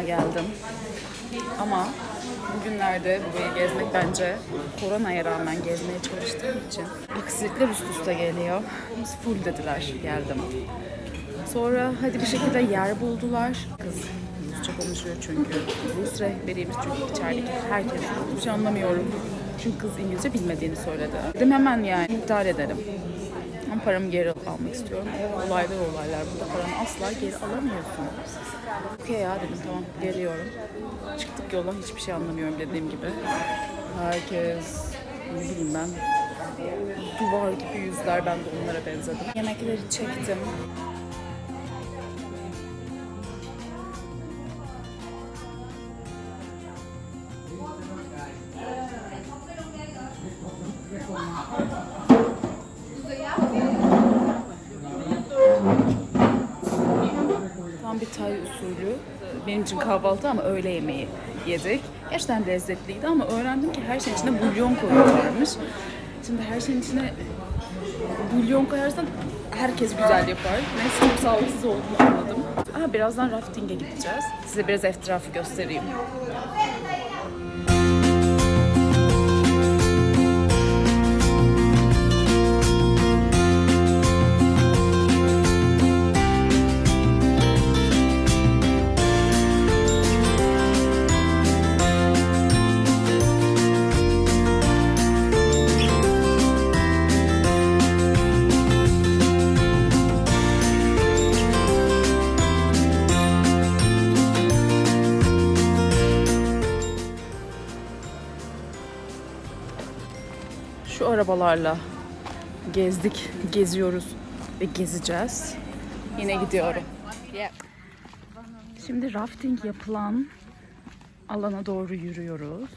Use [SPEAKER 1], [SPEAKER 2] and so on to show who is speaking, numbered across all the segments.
[SPEAKER 1] turuna geldim. Ama bugünlerde burayı gezmek bence koronaya rağmen gezmeye çalıştığım için aksilikler üst üste geliyor. Full dediler geldim. Sonra hadi bir şekilde yer buldular. Kız Rusça konuşuyor çünkü. Rus rehberiymiş çünkü içerideki herkes. Hiçbir anlamıyorum. Çünkü kız İngilizce bilmediğini söyledi. Dedim hemen yani iptal edelim. Paramı geri almak istiyorum. Olaylar olaylar. Burada paranı asla geri alamıyorsun. Okey ya dedim tamam geliyorum. Çıktık yola hiçbir şey anlamıyorum dediğim gibi. Herkes ne bileyim ben duvar gibi yüzler ben de onlara benzedim. Yemekleri çektim. Usulü. Benim için kahvaltı ama öğle yemeği yedik. Gerçekten lezzetliydi ama öğrendim ki her şeyin içine bulyon koyuyorlarmış. Şimdi her şeyin içine bulyon koyarsan herkes güzel yapar. Neyse çok sağlıksız olduğunu anladım. Aha, birazdan rafting'e gideceğiz. Size biraz etrafı göstereyim. Arabalarla gezdik, geziyoruz ve gezeceğiz. Yine gidiyorum. Şimdi rafting yapılan alana doğru yürüyoruz.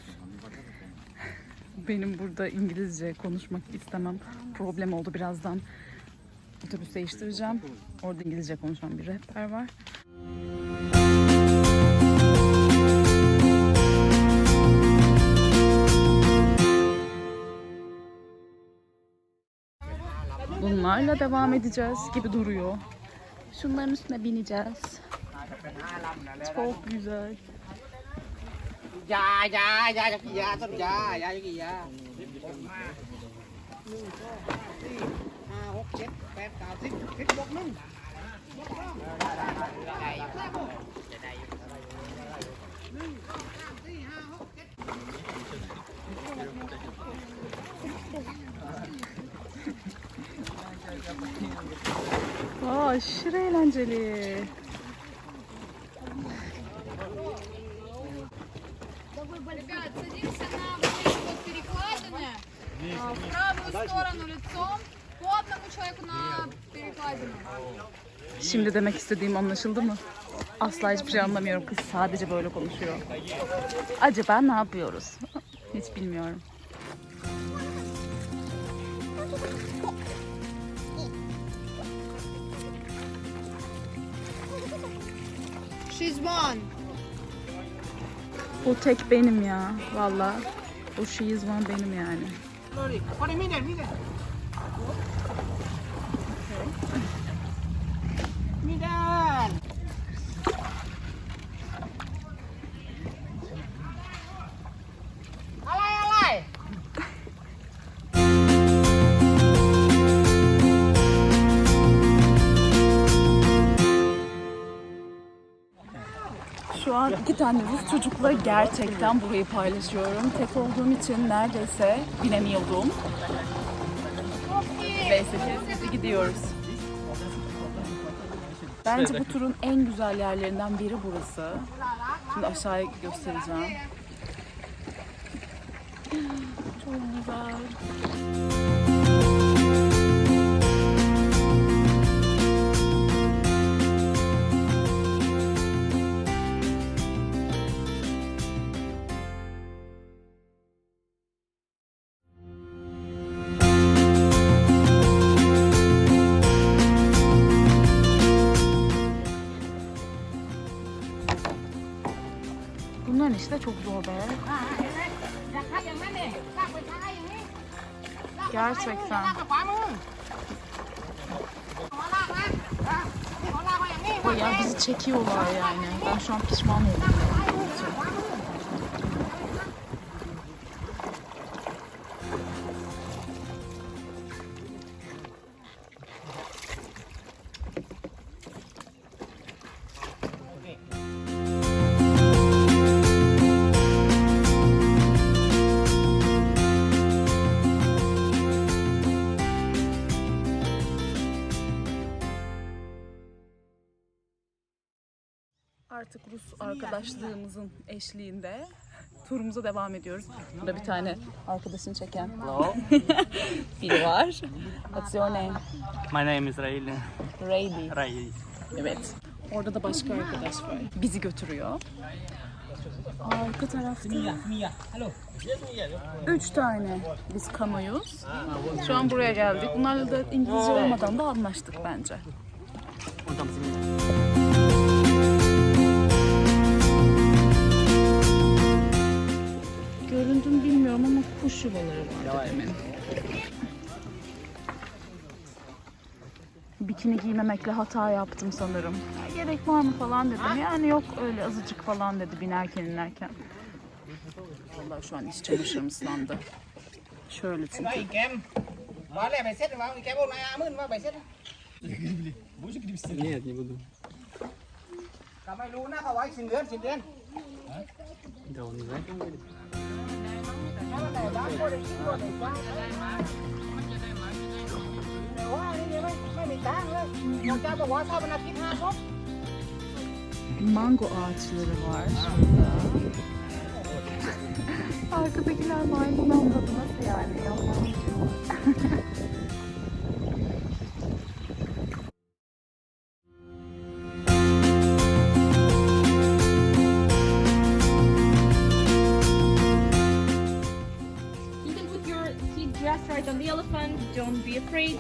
[SPEAKER 1] Benim burada İngilizce konuşmak istemem problem oldu birazdan. Otobüs değiştireceğim. Orada İngilizce konuşan bir rehber var. Bunlarla devam edeceğiz gibi duruyor. Şunların üstüne bineceğiz. Çok güzel.
[SPEAKER 2] dạ dạ dạ dạ dạ tôi dạ
[SPEAKER 1] Aa, aşırı eğlenceli.
[SPEAKER 3] Ребят, садимся на вот эти вот перекладины. А, В правую сторону лицом. По одному человеку на перекладину.
[SPEAKER 1] Şimdi demek istediğim anlaşıldı mı? Asla hiçbir şey anlamıyorum. Kız sadece böyle konuşuyor. Acaba ne yapıyoruz? Hiç bilmiyorum.
[SPEAKER 3] She's one.
[SPEAKER 1] O tek benim ya. Valla. O she is one benim yani.
[SPEAKER 2] Sorry, miden
[SPEAKER 1] An iki tane Rus çocukla gerçekten burayı paylaşıyorum. Tek olduğum için neredeyse binemiyordum. Neyse ki gidiyoruz. Bence bu turun en güzel yerlerinden biri burası. Şimdi aşağıya göstereceğim. Çok güzel. า
[SPEAKER 2] ง
[SPEAKER 1] Bayağı bizi çekiyorlar yani. Ben şu an pişman oldum. Rus arkadaşlığımızın eşliğinde turumuza devam ediyoruz. Burada bir tane arkadaşını çeken
[SPEAKER 4] Hello,
[SPEAKER 1] biri var. What's your name?
[SPEAKER 4] my name is Rail.
[SPEAKER 1] Rayleigh.
[SPEAKER 4] Rail.
[SPEAKER 1] Evet. Orada da başka arkadaş var. Bizi götürüyor. Arka tarafta üç tane biz kanoyuz. Şu an buraya geldik. Bunlarla da İngilizce olmadan da anlaştık bence. göründü bilmiyorum ama kuş yuvaları vardı demin. Bikini giymemekle hata yaptım sanırım. Ya, gerek var mı falan dedim. Yani yok öyle azıcık falan dedi binerken inerken. Valla şu an iç çamaşırım ıslandı. Şöyle çünkü.
[SPEAKER 2] Kamayı luna kavay sindiren sindiren. Daun ver
[SPEAKER 1] mango ağaçları var burada. Arkadakiler maymun anladı nasıl yani? Yapmam trade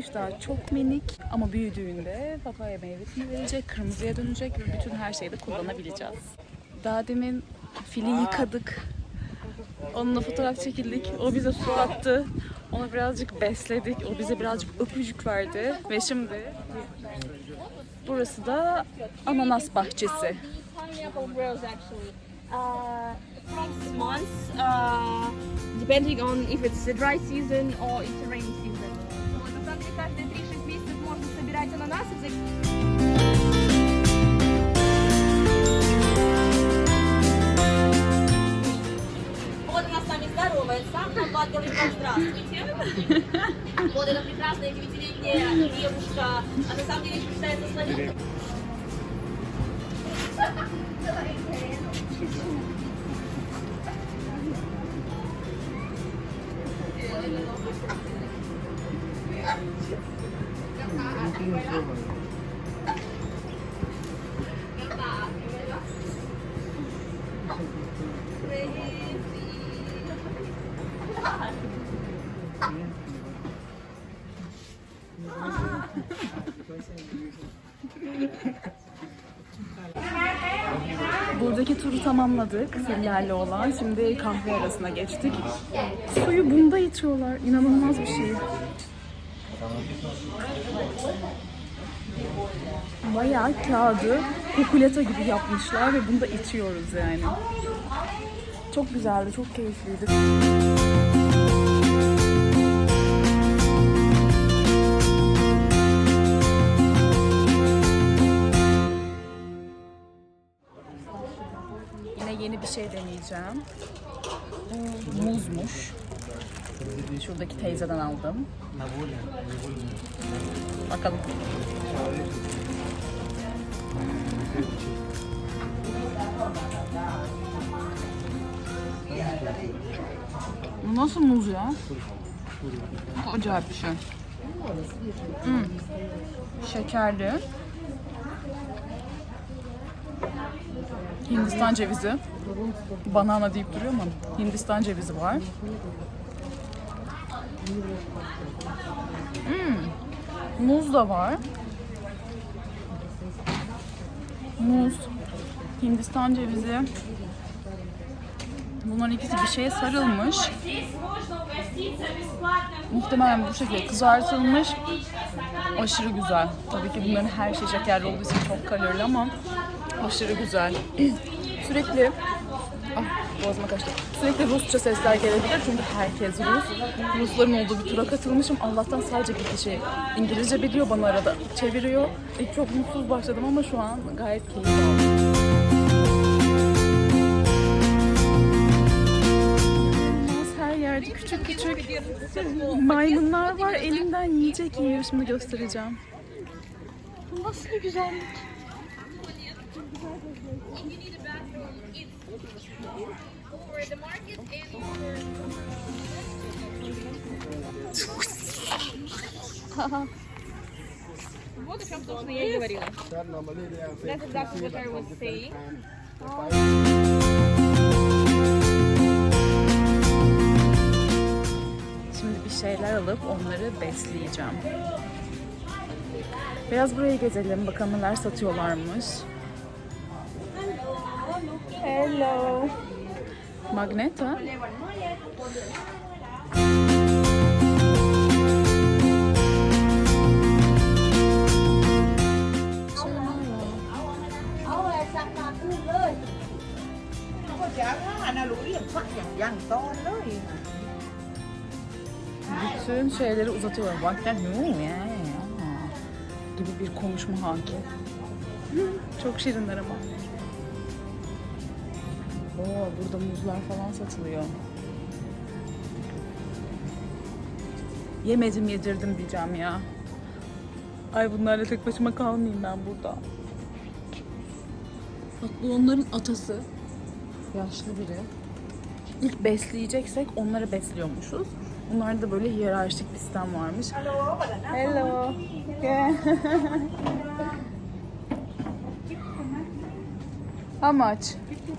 [SPEAKER 1] bitkisiymiş daha çok minik ama büyüdüğünde papaya meyvesini verecek, kırmızıya dönecek ve bütün her şeyde kullanabileceğiz. Daha demin fili yıkadık. Onunla fotoğraf çekildik. O bize su attı. Onu birazcık besledik. O bize birazcık öpücük verdi. Ve şimdi burası da ananas bahçesi.
[SPEAKER 5] Uh, months, uh, depending on if it's the dry season or it's rainy Вот она с нами здоровается. Влад говорит вам здравствуйте. Вот эта прекрасная девятилетняя девушка. А на самом деле считается славянкой.
[SPEAKER 1] Tamamladık fillerle olan. Şimdi kahve arasına geçtik. Suyu bunda içiyorlar. İnanılmaz bir şey. Bayağı kağıdı kukuleta gibi yapmışlar ve bunu da içiyoruz yani. Çok güzeldi, çok keyifliydi. Şey deneyeceğim. Bu muzmuş. Şuradaki teyzeden aldım. Bakalım. Nasıl muz ya? Çok acayip bir şey. Hmm. Şekerli. Hindistan cevizi. Banana deyip duruyor ama Hindistan cevizi var. Hmm. Muz da var. Muz, Hindistan cevizi. Bunların ikisi bir şeye sarılmış. Muhtemelen bu şekilde kızartılmış. Aşırı güzel. Tabii ki bunların her şey şekerli olduğu için çok kalorili ama aşırı güzel. Sürekli Ah boğazıma kaçtı. Sürekli Rusça sesler gelebilir çünkü herkes Rus. Rusların olduğu bir tura katılmışım. Allah'tan sadece bir kişi İngilizce biliyor bana arada çeviriyor. İlk çok mutsuz başladım ama şu an gayet keyif aldım. Her yerde küçük küçük maymunlar var. Elimden yiyecek yiyor. Şimdi göstereceğim.
[SPEAKER 5] Nasıl bir güzellik
[SPEAKER 3] For the market and for
[SPEAKER 5] Вот о чем, собственно, я и говорила. That's exactly what I was saying.
[SPEAKER 1] Şimdi bir şeyler alıp onları besleyeceğim. Biraz burayı gezelim. Bakalım neler satıyorlarmış.
[SPEAKER 2] to đó thì
[SPEAKER 1] Bütün şeyleri uzatıyorlar. Bak ya gibi bir konuşma hakim. Çok şirinler ama. Oo, burada muzlar falan satılıyor. Yemedim yedirdim diyeceğim ya. Ay bunlarla tek başıma kalmayayım ben burada. Bak bu onların atası. Yaşlı biri. İlk besleyeceksek onları besliyormuşuz. Bunlarda da böyle hiyerarşik bir sistem varmış. Hello. Yeah. How much?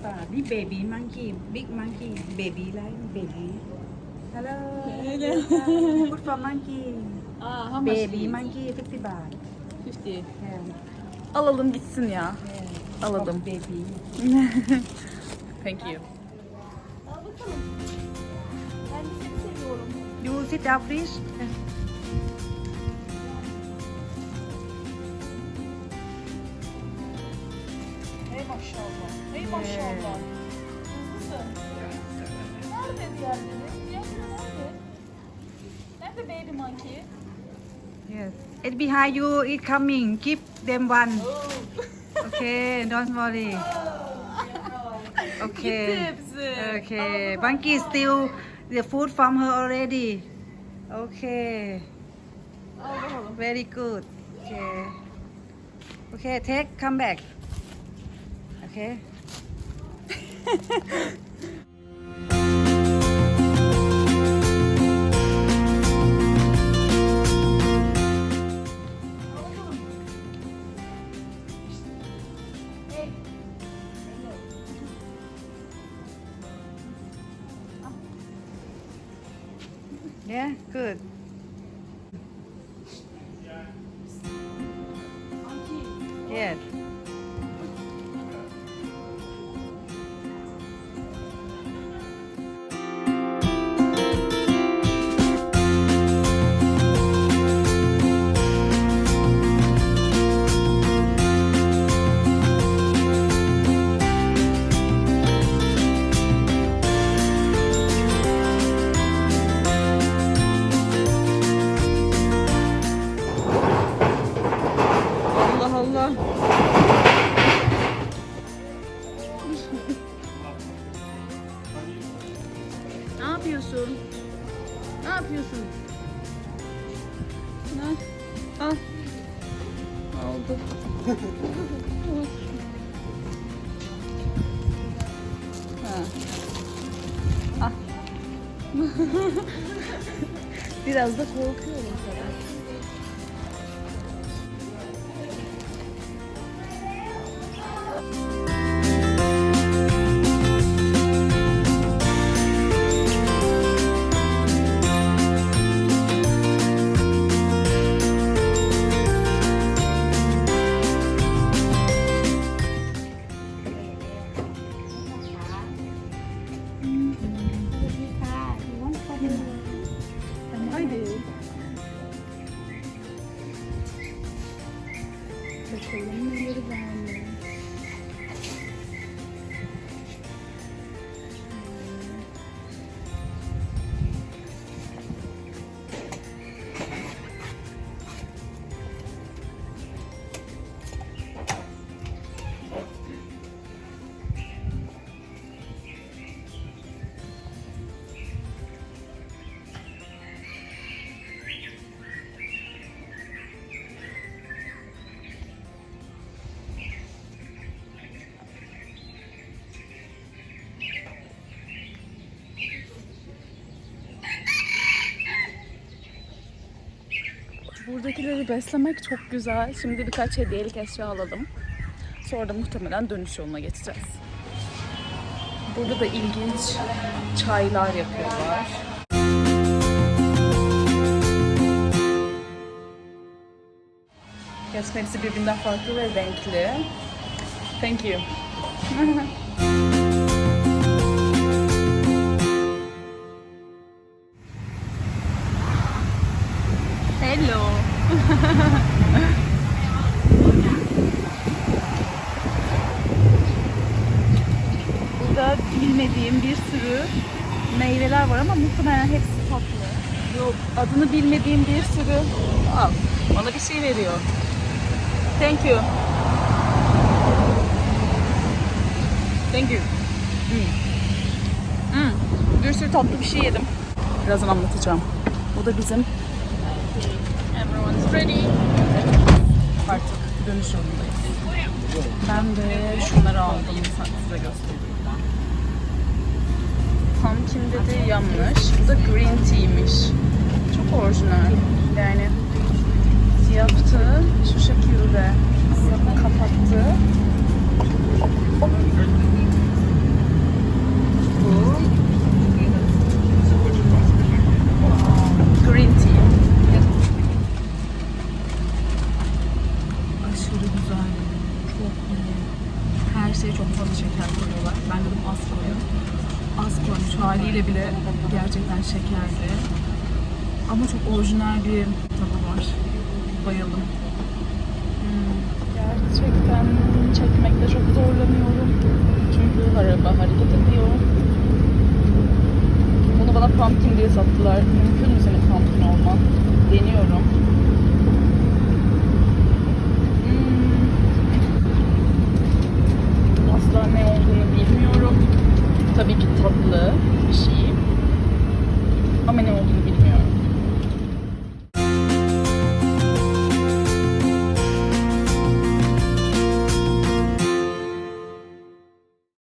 [SPEAKER 2] This baby monkey, big monkey, baby like baby. Hello. Good for monkey.
[SPEAKER 1] Aa, how much?
[SPEAKER 2] Baby monkey 50 baht.
[SPEAKER 1] 50.
[SPEAKER 2] Yeah.
[SPEAKER 1] Alalım gitsin ya. Alalım.
[SPEAKER 2] Baby.
[SPEAKER 1] Thank you.
[SPEAKER 5] Ben de seni seviyorum.
[SPEAKER 2] You sit down please.
[SPEAKER 1] Maşallah. Hey maşallah. Hızlısın. Nerede diğerleri? Diğerleri nerede? Nerede baby monkey?
[SPEAKER 2] Yes. It's behind you. It coming. Give them one. Oh. Okay. Don't worry. Oh. Okay.
[SPEAKER 1] hepsi.
[SPEAKER 2] Okay. Oh. Monkey steal the food from her already. Okay. Very good. Okay. Okay, take, come back. Okay.
[SPEAKER 1] Biraz da korkuyorum sana. Bakalım neleri var Buradakileri beslemek çok güzel. Şimdi birkaç hediyelik eşya alalım. Sonra da muhtemelen dönüş yoluna geçeceğiz. Burada da ilginç çaylar yapıyorlar. Gerçekten hepsi birbirinden farklı ve renkli. Thank you. meyveler var ama muhtemelen hepsi tatlı. Yok, adını bilmediğim bir sürü... Al, bana bir şey veriyor. Thank you. Thank you. Hmm. Hmm. Bir sürü tatlı bir şey yedim. Birazdan anlatacağım. Bu da bizim Everyone's ready. Artık dönüş yolundayız. Ben de şunları aldım. Size göstereyim. Pumpkin dedi yanlış. Bu da green tea'ymiş. Çok orijinal. Yani yaptı. Şu şekilde kapattı. Bu haliyle bile gerçekten şekerdi. Ama çok orijinal bir tadı var. Bayıldım. Hmm. Gerçekten çekmekte çok zorlanıyorum. Çünkü araba hareket ediyor. Bunu bana pumpkin diye sattılar. Mümkün mü senin pumpkin olman? Deniyorum. Hmm. asla ne olduğunu bilmiyorum tabii ki tatlı bir şey. Ama ne olduğunu